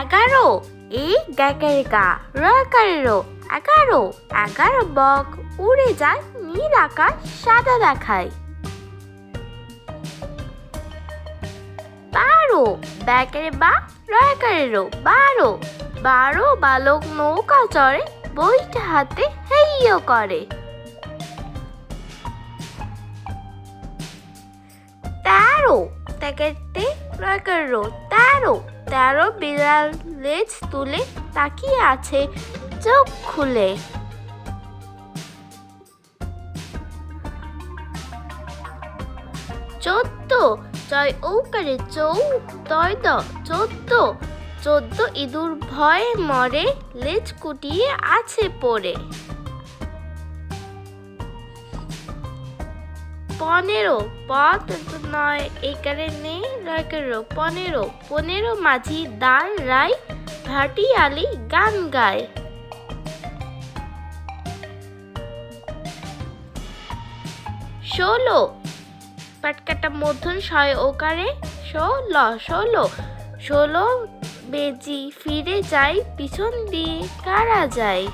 এগারো। এই গাকারে গা রকারেরও এগারো। এগারো বক উড়ে যায় নীল আকাশ সাদা দেখায়। বারো। ব্যাকারে বা রকারেরও বারো। বারো বালক নৌকা চড়ে, বইটা হাতে হেইও করে। তেরো। প্যাকেটে রকারো তেরো। তেরো বিড়াল লেজ তুলে তাকিয়ে আছে চোখ খুলে। চোদ্দ, জয় ঔকারে চৌ তয় দ চোদ্দ চোদ্দ ইঁদুর ভয়ে মরে, লেজ কুটিয়ে আছে পড়ে। পনেরো পথ নয় একারে নেই রকেরো পনেরো পনেরো মাঝি দাঁড় রাই ভাটিয়ালি গান গায়। ষোলো, পাটকাটা মধ্যন ছয় ওকারে। ষোলো ষোলো ষোলো বেজি ফিরে যায়, পিছন দিয়ে কারা যায়?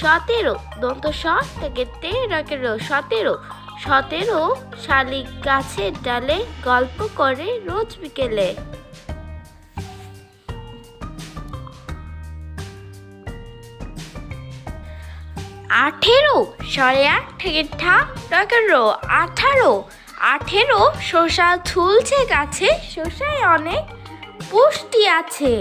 সতেরো, দন্ত স থেকে তে রকেরো সতেরো। সতেরো শালিক গাছের ডালে গল্প করে রোজ বিকেলে। আঠেরো, সাড়ে আট থেকে ঠা রকেরো আঠারো। আঠেরো শসা ঝুলছে গাছে শসায় অনেক পুষ্টি আছে।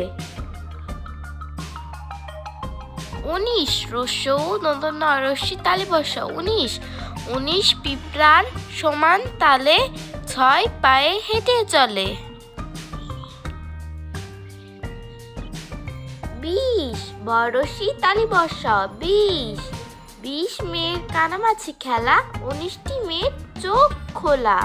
উনিশ রস্য নন্দন, রশ্মি, তালে বসা উনিশ। উনিশ, পিঁপড়ার সমান তালে ছয় পায়ে হেঁটে চলে। বিশ বড়শি তালি বসা বিশ। বিশ, মেয়ের কানামাছি খেলা, উনিশটি মেয়ের চোখ খোলা।